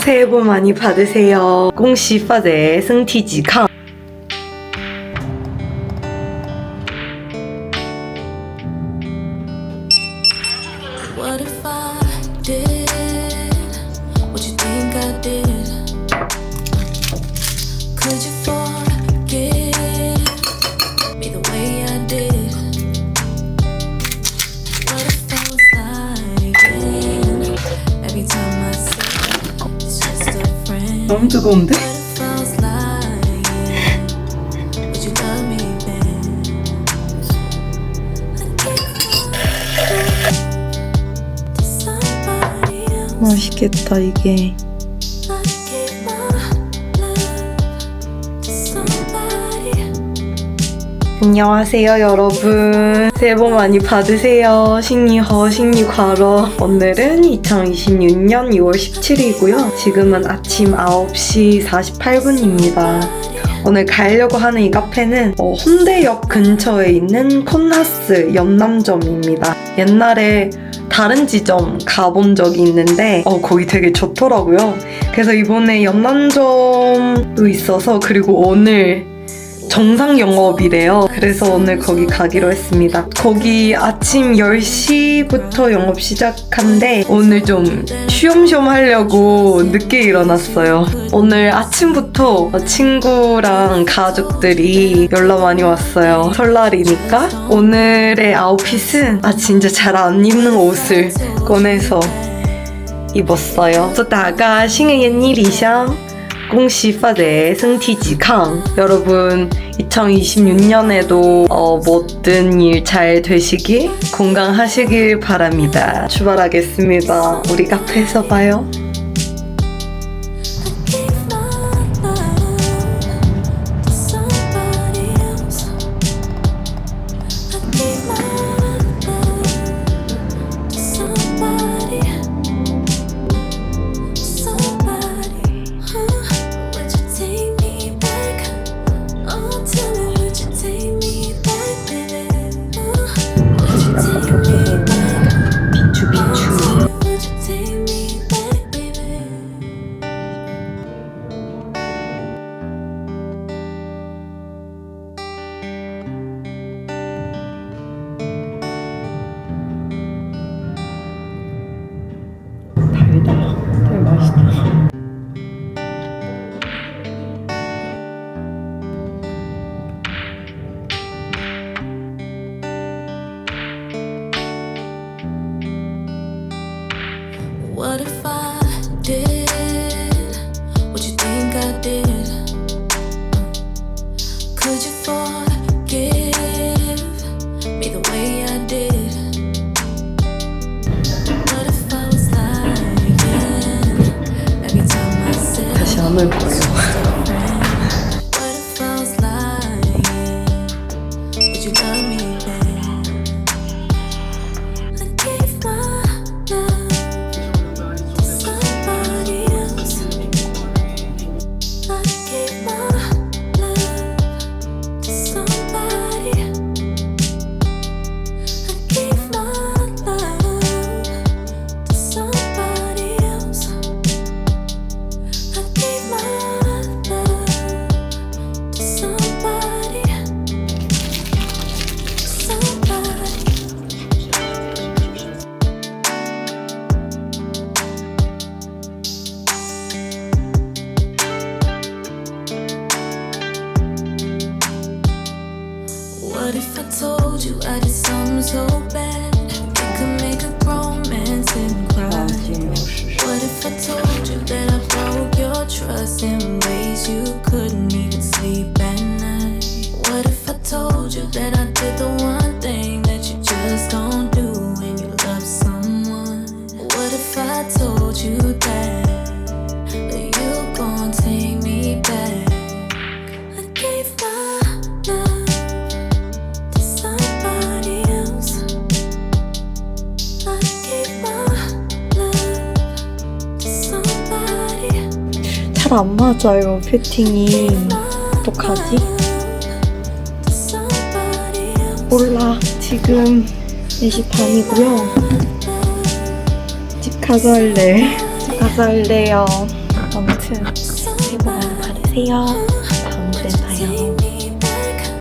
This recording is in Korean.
새해 복 많이 받으세요. 恭喜发财，身体健康。 What if I did what you think I did? Could you forgive 너무 뜨거운데? 맛있겠다 이게. 안녕하세요 여러분. 새해 복 많이 받으세요. 싱니허 싱니과러. 오늘은 2026년 2월 17일이고요. 지금은 아침 9시 48분입니다. 오늘 가려고 하는 이 카페는 어, 홍대역 근처에 있는 콘하스 연남점입니다. 옛날에 다른 지점 가본 적이 있는데 어, 거기 되게 좋더라고요. 그래서 이번에 연남점도 있어서 그리고 오늘 정상 영업이래요. 그래서 오늘 거기 가기로 했습니다. 거기 아침 10시부터 영업 시작한데 오늘 좀 쉬엄쉬엄 하려고 늦게 일어났어요. 오늘 아침부터 친구랑 가족들이 연락 많이 왔어요. 설날이니까 오늘의 아웃핏은 아 진짜 잘 안 입는 옷을 꺼내서 입었어요. 祝大家新的一年里香。 공시파대 승티지캉 여러분 2026년에도 어, 모든 일 잘 되시길 건강하시길 바랍니다. 출발하겠습니다. 우리 카페에서 봐요. Said 다시 so bad it could make a grown man sit and cry? What if I told you that I broke your trust in ways you couldn't 잘 안 맞아요, 피팅이. 어떡하지? 몰라. 지금 4시 반이고요. 집 가서 할래. 집 가서 할래요. 아무튼 새해 복 많이 받으세요.